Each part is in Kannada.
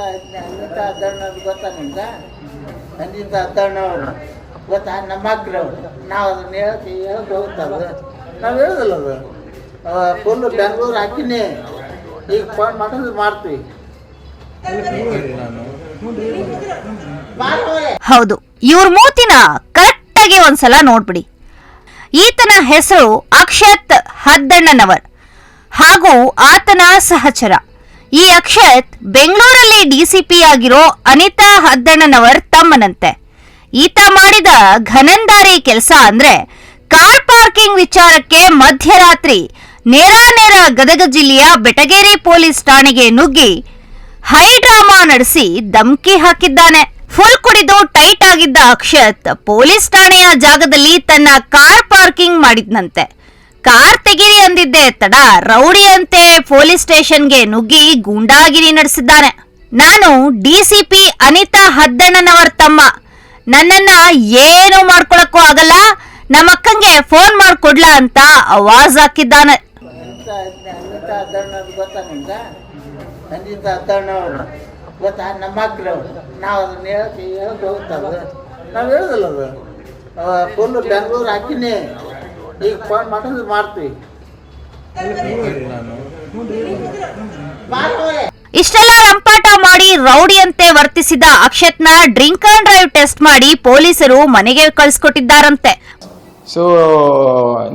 ಅನಿತಾ ಹದ್ದಣ್ಣವ್ರು ಗೊತ್ತಾ ನಿಮ್ಗೆ ಅನಿತಾ ಗೊತ್ತಾ? ನಮ್ಮ ಮಕ್ಕಳು ನಾವು ಅದನ್ನ ಹೇಳ್ತೀವಿ ಹೇಳಕ್ಕೆ ಹೋಗ್ತದೆ ನಾವು ಹೇಳೋದಿಲ್ಲ ಅದು. ಫುಲ್ಲು ಬೆಂಗಳೂರು ಹಾಕಿನಿ. ಈಗ ಫೋನ್ ಮಾಡೋದು ಮಾಡ್ತೀವಿ. ಹೌದು. ಇವ್ರ ಮೂತಿನ ಕರೆಕ್ಟ್ ಆಗಿ ಒಂದ್ಸಲ ನೋಡ್ಬಿಡಿ. ಈತನ ಹೆಸರು ಅಕ್ಷತ್ ಹದ್ದಣ್ಣನವರ್. ಹಾಗೂ ಆತನ ಸಹಚರ. ಈ ಅಕ್ಷತ್ ಬೆಂಗಳೂರಲ್ಲಿ ಡಿಸಿಪಿ ಆಗಿರೋ ಅನಿತಾ ಹದ್ದಣ್ಣನವರ್ ತಮ್ಮನಂತೆ. ಈತ ಮಾಡಿದ ಘನಂದಾರಿ ಕೆಲಸ ಅಂದ್ರೆ ಕಾರ್ ಪಾರ್ಕಿಂಗ್ ವಿಚಾರಕ್ಕೆ ಮಧ್ಯರಾತ್ರಿ ನೇರಾನೇರ ಗದಗ ಜಿಲ್ಲೆಯ ಬೆಟಗೇರಿ ಪೊಲೀಸ್ ಠಾಣೆಗೆ ನುಗ್ಗಿ ಹೈ ಡ್ರಾಮಾ ನಡೆಸಿ ಧಮ್ಕಿ ಹಾಕಿದ್ದಾನೆ. ಫುಲ್ ಕುಡಿದು ಟೈಟ್ ಆಗಿದ್ದ ಅಕ್ಷತ್ ಪೊಲೀಸ್ ಠಾಣೆಯ ಜಾಗದಲ್ಲಿ ತನ್ನ ಕಾರ್ ಪಾರ್ಕಿಂಗ್ ಮಾಡಿದ್ನಂತೆ. ಕಾರ್ ತೆಗಿರಿ ಅಂದಿದ್ದೆ ತಡ. ರೌಡಿಯಂತೆ ಪೊಲೀಸ್ ಸ್ಟೇಷನ್ಗೆ ನುಗ್ಗಿ ಗೂಂಡಾಗಿರಿ ನಡೆಸಿದ್ದಾನೆ ನಾನು ಡಿಸಿಪಿ ಅನಿತಾ ಹದ್ದಣ್ಣನವರ ತಮ್ಮ. ನನ್ನನ್ನ ಏನು ಮಾಡ್ಕೊಳಕ್ಕೂ ಆಗಲ್ಲ. ನಮ್ಮಕ್ಕಂಗೆ ಫೋನ್ ಮಾಡ್ಕೊಡ್ಲಾ ಅಂತ ಅವಾಜ್ ಹಾಕಿದ್ದಾನೆ. ಗೊತ್ತಾ ನಮ್ಮ ನಾವು ನಾವು ಹೇಳೋದಿಲ್ಲ ಬೆಂಗಳೂರು ಈಗ ಫೋನ್ ಮಾಡೋದು ಮಾಡ್ತೀವಿ. ಇಷ್ಟೆಲ್ಲ ರಂಪಾಟ ಮಾಡಿ ರೌಡಿಯಂತೆ ವರ್ತಿಸಿದ ಅಕ್ಷತ್ನ ಡ್ರಿಂಕ್ ಅಂಡ್ ಡ್ರೈವ್ ಟೆಸ್ಟ್ ಮಾಡಿ ಪೊಲೀಸರು ಮನೆಗೆ ಕಳಿಸ್ಕೊಟ್ಟಿದ್ದಾರಂತೆ. ಸೊ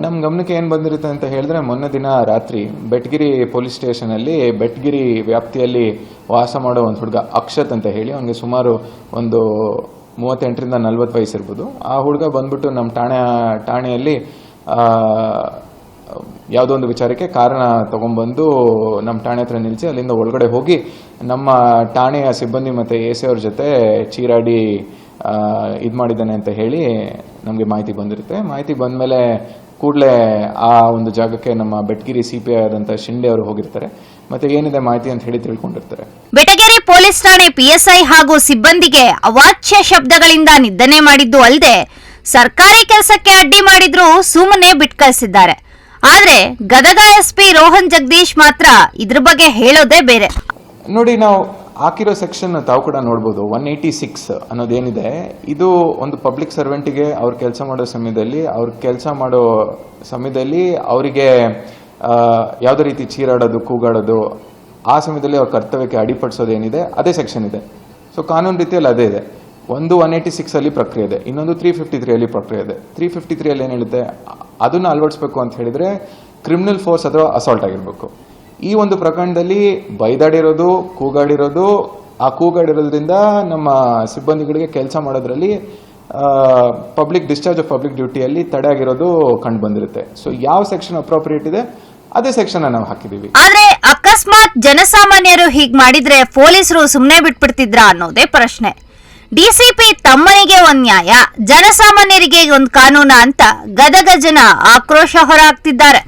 ನಮ್ಮ ಗಮನಕ್ಕೆ ಏನು ಬಂದಿರುತ್ತೆ ಅಂತ ಹೇಳಿದ್ರೆ, ಮೊನ್ನೆ ದಿನ ರಾತ್ರಿ ಬೆಟ್ಗಿರಿ ಪೊಲೀಸ್ ಸ್ಟೇಷನಲ್ಲಿ ಬೆಟ್ಗಿರಿ ವ್ಯಾಪ್ತಿಯಲ್ಲಿ ವಾಸ ಮಾಡೋ ಒಂದು ಹುಡುಗ ಅಕ್ಷತ್ ಅಂತ ಹೇಳಿ, ಅವನಿಗೆ ಸುಮಾರು ಒಂದು ಮೂವತ್ತೆಂಟರಿಂದ ನಲ್ವತ್ತು ವಯಸ್ಸು ಇರ್ಬೋದು ಆ ಹುಡುಗ ಬಂದ್ಬಿಟ್ಟು ನಮ್ಮ ಠಾಣೆ, ಠಾಣೆಯಲ್ಲಿ ಯಾವುದೋ ಒಂದು ವಿಚಾರಕ್ಕೆ ಕಾರಣ ತಗೊಂಡ್ಬಂದು ನಮ್ಮ ಠಾಣೆ ಹತ್ರ ನಿಲ್ಲಿಸಿ ಅಲ್ಲಿಂದ ಒಳಗಡೆ ಹೋಗಿ ನಮ್ಮ ಠಾಣೆಯ ಸಿಬ್ಬಂದಿ ಮತ್ತು ಎ ಸಿ ಅವ್ರ ಜೊತೆ ಚೀರಾಡಿ ಇದು ಮಾಡಿದ್ದಾನೆ ಅಂತ ಹೇಳಿ ನಮಗೆ ಮಾಹಿತಿ ಬಂದಿರುತ್ತೆ. ಮಾಹಿತಿ ಬಂದಮೇಲೆ ಕೂಡಲೇ ಆ ಒಂದು ಜಾಗಕ್ಕೆ ನಮ್ಮ ಬೆಟ್ಗಿರಿ ಸಿ ಪಿ ಐ ಆದಂಥ ಶಿಂಡೆ ಅವರು ಹೋಗಿರ್ತಾರೆ. ಮತ್ತೆ ಏನಿದೆ ಮಾಹಿತಿ ಅಂತ ಹೇಳಿ ತಿಳ್ಕೊಂಡಿರ್ತಾರೆ. ಬೆಟಗೇರಿ ಪೊಲೀಸ್ ಠಾಣೆ ಪಿಎಸ್ಐ ಹಾಗೂ ಸಿಬ್ಬಂದಿಗೆ ಅವಾಚ್ಯ ಶಬ್ದಗಳಿಂದ ನಿಂದನೆ ಮಾಡಿದ್ದು ಅಲ್ಲದೆ ಸರ್ಕಾರಿ ಕೆಲಸಕ್ಕೆ ಅಡ್ಡಿ ಮಾಡಿದ್ರು ಸುಮ್ಮನೆ ಬಿಟ್ಕಳಿಸಿದ್ದಾರೆ. ಆದ್ರೆ ಗದಗ ಎಸ್ಪಿ ರೋಹನ್ ಜಗದೀಶ್ ಮಾತ್ರ ಇದ್ರ ಬಗ್ಗೆ ಹೇಳೋದೇ ಬೇರೆ. ನೋಡಿ, ನಾವು ಹಾಕಿರೋ ಸೆಕ್ಷನ್ ತಾವು ಕೂಡ ನೋಡ್ಬೋದು. ಒನ್ ಏಯ್ಟಿ ಸಿಕ್ಸ್ ಅನ್ನೋದೇನಿದೆ. ಇದು ಒಂದು ಪಬ್ಲಿಕ್ ಸರ್ವೆಂಟಿಗೆ ಅವ್ರು ಕೆಲಸ ಮಾಡೋ ಸಮಯದಲ್ಲಿ, ಅವ್ರ ಕೆಲಸ ಮಾಡೋ ಸಮಯದಲ್ಲಿ ಅವರಿಗೆ ಯಾವುದೇ ರೀತಿ ಚೀರಾಡೋದು, ಕೂಗಾಡೋದು, ಆ ಸಮಯದಲ್ಲಿ ಅವ್ರ ಕರ್ತವ್ಯಕ್ಕೆ ಅಡಿಪಡಿಸೋದೇನಿದೆ, ಅದೇ ಸೆಕ್ಷನ್ ಇದೆ. ಸೊ ಕಾನೂನು ರೀತಿಯಲ್ಲಿ ಅದೇ ಇದೆ. ಒಂದು ಒನ್ ಏಯ್ಟಿ ಸಿಕ್ಸಲ್ಲಿ ಪ್ರಕ್ರಿಯೆ ಇದೆ, ಇನ್ನೊಂದು ತ್ರೀ ಫಿಫ್ಟಿ ತ್ರೀಯಲ್ಲಿ ಪ್ರಕ್ರಿಯೆ ಇದೆ. ತ್ರೀ ಫಿಫ್ಟಿ ತ್ರೀಯಲ್ಲಿ ಏನು ಹೇಳುತ್ತೆ? ಅದನ್ನು ಅಳವಡಿಸ್ಬೇಕು ಅಂತ ಹೇಳಿದರೆ ಕ್ರಿಮಿನಲ್ ಫೋರ್ಸ್ ಅಥವಾ ಅಸಾಲ್ಟ್ ಆಗಿರಬೇಕು. ಈ ಒಂದು ಪ್ರಕರಣದಲ್ಲಿ ಬೈದಾಡಿರೋದು, ಕೂಗಾಡಿರೋದು, ಆ ಕೂಗಾಡಿರೋದ್ರಿಂದ ನಮ್ಮ ಸಿಬ್ಬಂದಿಗಳಿಗೆ ಕೆಲಸ ಮಾಡೋದ್ರಲ್ಲಿ ಪಬ್ಲಿಕ್ ಡಿಸ್ಚಾರ್ಜ್ ಆಫ್ ಪಬ್ಲಿಕ್ ಡ್ಯೂಟಿಯಲ್ಲಿ ತಡೆ ಆಗಿರೋದು ಕಂಡು ಬಂದಿರುತ್ತೆ. ಸೊ ಯಾವ ಸೆಕ್ಷನ್ ಅಪ್ರೋಪ್ರಿಯೇಟ್ ಇದೆ? ಅದೇ ಸೆಕ್ಷನ್ ನಾವು ಹಾಕಿದ್ದೀವಿ ಆದ್ರೆ ಅಕಸ್ಮಾತ್ ಜನಸಾಮಾನ್ಯರು ಹೀಗ್ ಮಾಡಿದ್ರೆ ಪೊಲೀಸರು ಸುಮ್ನೆ ಬಿಟ್ಬಿಡ್ತಿದ್ರಾ ಅನ್ನೋದೇ ಪ್ರಶ್ನೆ. ಡಿಸಿಪಿ ತಮ್ಮನಿಗೆ ಒಂದ್ ನ್ಯಾಯ ಜನಸಾಮಾನ್ಯರಿಗೆ ಒಂದ್ ಕಾನೂನ ಅಂತ ಗದಗ ಜನ ಆಕ್ರೋಶ ಹೊರಹಾಕ್ತಿದ್ದಾರೆ